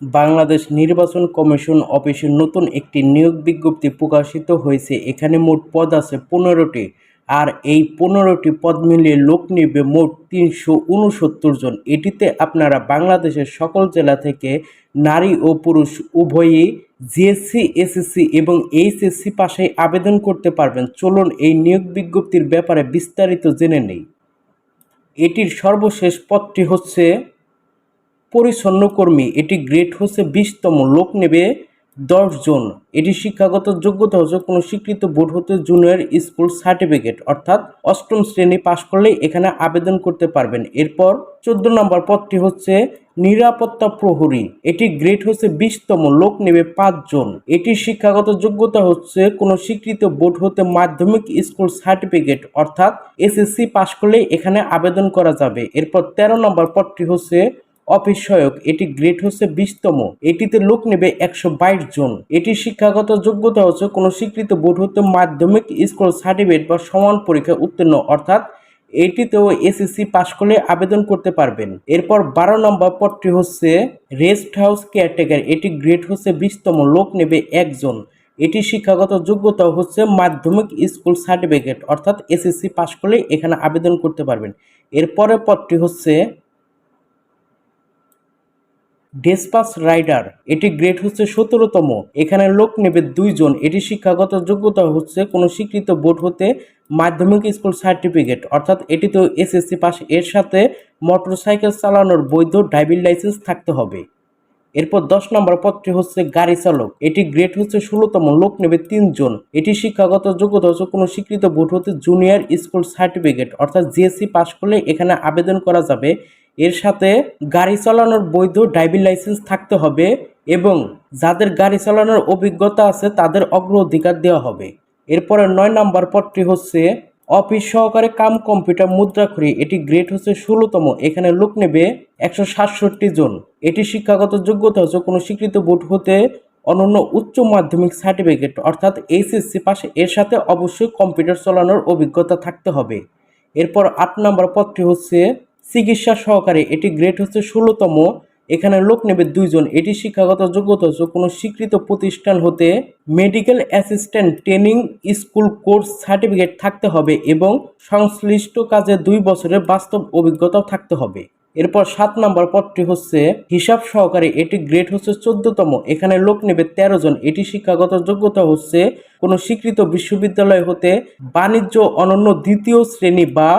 বাংলাদেশ নির্বাচন কমিশন অফিসে নতুন একটি নিয়োগ বিজ্ঞপ্তি প্রকাশিত হয়েছে। এখানে মোট পদ আছে পনেরোটি আর এই পনেরোটি পদ মিলিয়ে লোক নিবে মোট তিনশো উনসত্তর জন। এটিতে আপনারা বাংলাদেশের সকল জেলা থেকে নারী ও পুরুষ উভয়ই জিএসসি, এসএসসি এবং এইচএসসি পাশে আবেদন করতে পারবেন। চলুন এই নিয়োগ বিজ্ঞপ্তির ব্যাপারে বিস্তারিত জেনে নেই। এটির সর্বশেষ পদটি হচ্ছে পরিচ্ছন্ন কর্মী। এটি গ্রেড হচ্ছে বিশতম। লোক নেবে জন। এটি শিক্ষাগত যোগ্যতা হচ্ছে কোনো স্বীকৃত বোর্ড হতে জুনিয়র স্কুল সার্টিফিকেট, অর্থাৎ অষ্টম শ্রেণি পাশ করলেই এখানে আবেদন করতে পারবেন। এরপর চোদ্দ নম্বর পদটি হচ্ছে নিরাপত্তা প্রহরী। এটি গ্রেড হচ্ছে বিশতম। লোক নেবে পাঁচজন এটির শিক্ষাগত যোগ্যতা হচ্ছে কোনো স্বীকৃত বোর্ড হতে মাধ্যমিক স্কুল সার্টিফিকেট, অর্থাৎ এসএসসি পাশ করলেই এখানে আবেদন করা যাবে। এরপর তেরো নম্বর পদটি হচ্ছে অফিস সহায়ক এটি গ্রেড হচ্ছে বিশতম। এটিতে লোক নেবে একশো বাইশ জন। এটির শিক্ষাগত যোগ্যতা হচ্ছে কোনো স্বীকৃত বোর্ড হতে মাধ্যমিক স্কুল সার্টিফিকেট বা সমান পরীক্ষা উত্তীর্ণ, অর্থাৎ এটিতেও এসএসসি পাশ করলে আবেদন করতে পারবেন। এরপর বারো নম্বর পদটি হচ্ছে রেস্ট হাউস কেয়ারটেকার, এটি গ্রেড হচ্ছে বিশতম, লোক নেবে একজন। এটি শিক্ষাগত যোগ্যতা হচ্ছে মাধ্যমিক স্কুল সার্টিফিকেট, অর্থাৎ এসএসসি পাশ করলে এখানে আবেদন করতে পারবেন। এরপরের পদটি হচ্ছে ডেসপাস রাইডার, এটি গ্রেড হচ্ছে সতেরোতম। এখানে লোক নেবে দুইজন, এটি শিক্ষাগত যোগ্যতা হচ্ছে কোনো স্বীকৃত বোর্ড হতে মাধ্যমিক স্কুল সার্টিফিকেট, অর্থাৎ এটিতেও এসএসসি পাস। এর সাথে মোটরসাইকেল চালানোর বৈধ ড্রাইভিং লাইসেন্স থাকতে হবে। এরপর দশ নম্বর পদটি হচ্ছে গাড়ি চালক, এটি গ্রেড হচ্ছে ষোলোতম, লোক নেবে তিনজন। এটি শিক্ষাগত যোগ্যতা হচ্ছে কোনো স্বীকৃত বোর্ড হতে জুনিয়র স্কুল সার্টিফিকেট, অর্থাৎ জিএসসি পাশ করলে এখানে আবেদন করা যাবে। এর সাথে গাড়ি চালানোর বৈধ ড্রাইভিং লাইসেন্স থাকতে হবে এবং যাদের গাড়ি চালানোর অভিজ্ঞতা আছে তাদের অগ্রাধিকার দেওয়া হবে। এরপরে নয় নম্বর পদটি হচ্ছে, অফিস সহকারে কাম কম্পিউটার মুদ্রাক্ষরী এটি গ্রেড হচ্ছে ষোলোতম, এখানে লোক নেবে একশো সাতষট্টি জন। এটি শিক্ষাগত যোগ্যতা হচ্ছে কোনো স্বীকৃত বোর্ড হতে অনন্য উচ্চ মাধ্যমিক সার্টিফিকেট, অর্থাৎ এইচএসসি পাশে এর সাথে অবশ্যই কম্পিউটার চালানোর অভিজ্ঞতা থাকতে হবে। এরপর আট নম্বর পদটি হচ্ছে চিকিৎসা সহকারে এটি গ্রেড হচ্ছে ষোলোতম। এখানে লোক নেবে দুইজন। এটি শিক্ষাগত যোগ্যতা হচ্ছে কোনো স্বীকৃত প্রতিষ্ঠান হতে medical assistant training school course certificate থাকতে হবে এবং সংশ্লিষ্ট কাজে দুই বছরের বাস্তব অভিজ্ঞতাও থাকতে হবে। এরপর সাত নম্বর পদটি হচ্ছে হিসাব সহকারে। এটি গ্রেড হচ্ছে চোদ্দতম। এখানে লোক নেবে তেরো জন। এটি শিক্ষাগত যোগ্যতা হচ্ছে কোনো স্বীকৃত বিশ্ববিদ্যালয় হতে বাণিজ্য অনন্য দ্বিতীয় শ্রেণি বা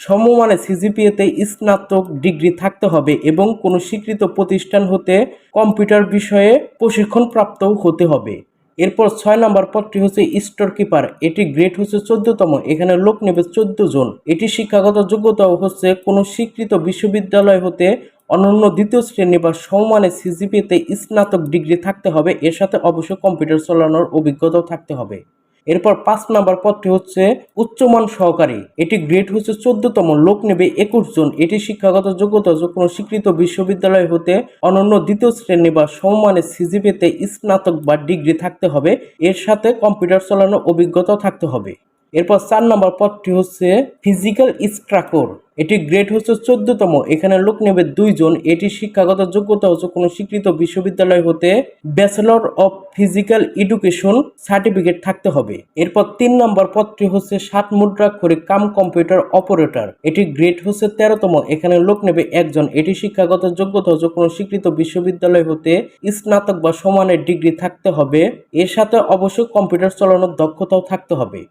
সমমানে সিজিপিএতে স্নাতক ডিগ্রি থাকতে হবে এবং কোনো স্বীকৃত প্রতিষ্ঠান হতে কম্পিউটার বিষয়ে প্রশিক্ষণপ্রাপ্ত হতে হবে। এরপর ছয় নম্বর পদটি হচ্ছে স্টোর কিপার। এটি গ্রেড হচ্ছে চোদ্দতম। এখানে লোক নেবে চোদ্দ জন। এটি শিক্ষাগত যোগ্যতা হচ্ছে কোনো স্বীকৃত বিশ্ববিদ্যালয় হতে অনন্য দ্বিতীয় শ্রেণি বা সমমানে সিজিপিএতে স্নাতক ডিগ্রি থাকতে হবে। এর সাথে অবশ্য কম্পিউটার চালানোর অভিজ্ঞতাও থাকতে হবে। এরপর পাঁচ নাম্বার পদটি হচ্ছে উচ্চমান সহকারী। এটি গ্রেড হচ্ছে চোদ্দতম, লোক নেবে একুশ জন। এটি শিক্ষাগত যোগ্যতা যে কোনো স্বীকৃত বিশ্ববিদ্যালয় হতে অনন্য দ্বিতীয় শ্রেণি বা সমমানের সিজিপিতে স্নাতক বা ডিগ্রি থাকতে হবে। এর সাথে কম্পিউটার চালানোর অভিজ্ঞতা থাকতে হবে। এরপর চার নম্বর পদটি হচ্ছে ফিজিক্যাল স্ট্রাকর এটি গ্রেড হচ্ছে চোদ্দতম। এখানে লোক নেবে দুইজন। এটি শিক্ষাগত যোগ্যতা হচ্ছে কোনো স্বীকৃত বিশ্ববিদ্যালয় হতে bachelor of physical education certificate থাকতে হবে। এরপর তিন নম্বর পদটি হচ্ছে সাত মুদ্রা করে কাম কম্পিউটার অপারেটর। এটি গ্রেড হচ্ছে তেরোতম। এখানে লোক নেবে একজন। এটি শিক্ষাগত যোগ্যতা হচ্ছে কোনো স্বীকৃত বিশ্ববিদ্যালয় হতে স্নাতক বা সমানের ডিগ্রি থাকতে হবে। এর সাথে অবশ্যই কম্পিউটার চালানোর দক্ষতাও থাকতে হবে।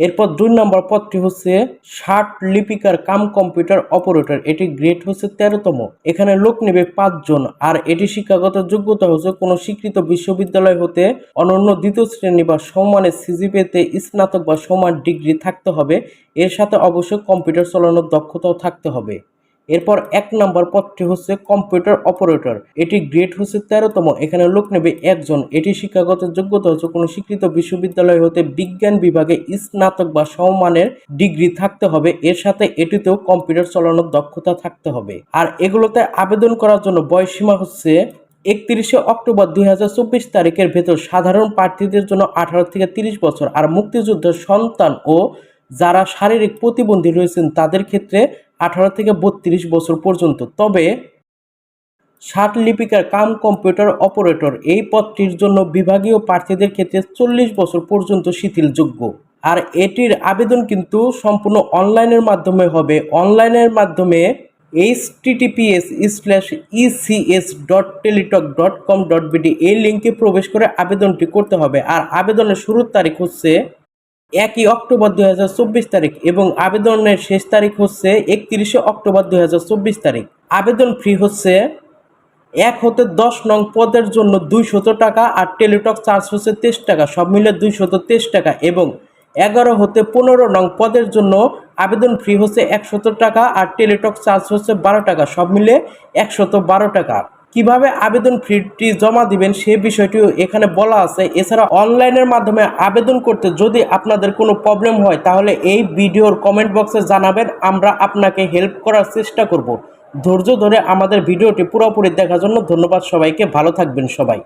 এরপর দুই নম্বর পদটি হচ্ছে ষাট লিপিকার কাম কম্পিউটার অপারেটর। এটি গ্রেড হচ্ছে তেরোতম। এখানে লোক নেবে পাঁচজন, আর এটি শিক্ষাগত যোগ্যতা হচ্ছে কোনো স্বীকৃত বিশ্ববিদ্যালয় হতে অনন্য দ্বিতীয় শ্রেণি বা সমানের সিজিপিতে স্নাতক বা সমান ডিগ্রি থাকতে হবে। এর সাথে অবশ্যই কম্পিউটার চালানোর দক্ষতাও থাকতে হবে। এরপর এক নম্বর পদটি হচ্ছে কম্পিউটার অপারেটর। এটি গ্রেড হচ্ছে তেরোতম। এখানে লোক নেবে একজন। এটি শিক্ষাগত যোগ্যতা হচ্ছে কোনো স্বীকৃত বিশ্ববিদ্যালয় হতে বিজ্ঞান বিভাগে স্নাতক বা সমমানের ডিগ্রি থাকতে হবে। এর সাথে এটিতেও কম্পিউটার চালানোর দক্ষতা থাকতে হবে। আর এগুলোতে আবেদন করার জন্য বয়সীমা হচ্ছে একত্রিশে অক্টোবর দুই হাজার চব্বিশ তারিখের ভেতর সাধারণ প্রার্থীদের জন্য আঠারো থেকে তিরিশ বছর। আর মুক্তিযুদ্ধের সন্তান ও যারা শারীরিক প্রতিবন্ধী রয়েছেন তাদের ক্ষেত্রে আঠারো থেকে বত্রিশ বছর পর্যন্ত। তবে ষাট লিপিকার কাম কম্পিউটার অপারেটর এই পদটির জন্য বিভাগীয় প্রার্থীদের ক্ষেত্রে চল্লিশ বছর পর্যন্ত শিথিলযোগ্য। আর এটির আবেদন কিন্তু সম্পূর্ণ অনলাইনের মাধ্যমে হবে। অনলাইনের মাধ্যমে H TTPS slash ECS dot Teletalk dot com dot BD এই লিঙ্কে প্রবেশ করে আবেদনটি করতে হবে। আর আবেদনের শুরুর তারিখ হচ্ছে একই অক্টোবর দুই হাজার চব্বিশ তারিখ এবং আবেদনের শেষ তারিখ হচ্ছে একত্রিশে অক্টোবর দুই হাজার চব্বিশ তারিখ। আবেদন ফি হচ্ছে এক হতে দশ নং পদের জন্য দুইশত টাকা আর টেলিটক চার্জ হচ্ছে তেইশ টাকা, সব মিলে দুইশত তেইশ টাকা এবং এগারো হতে পনেরো নং পদের জন্য আবেদন ফি হচ্ছে একশত টাকা আর টেলিটক চার্জ হচ্ছে বারো টাকা, সব মিলে একশত বারো টাকা। কীভাবে আবেদন ফিটি জমা দিবেন সে বিষয়টিও এখানে বলা আছে। এছাড়া অনলাইনের মাধ্যমে আবেদন করতে যদি আপনাদের কোনো প্রবলেম হয়, তাহলে এই ভিডিওর কমেন্ট বক্সে জানাবেন। আমরা আপনাকে হেল্প করার চেষ্টা করব। ধৈর্য ধরে আমাদের ভিডিওটি পুরোপুরি দেখার জন্য ধন্যবাদ সবাইকে। ভালো থাকবেন সবাই।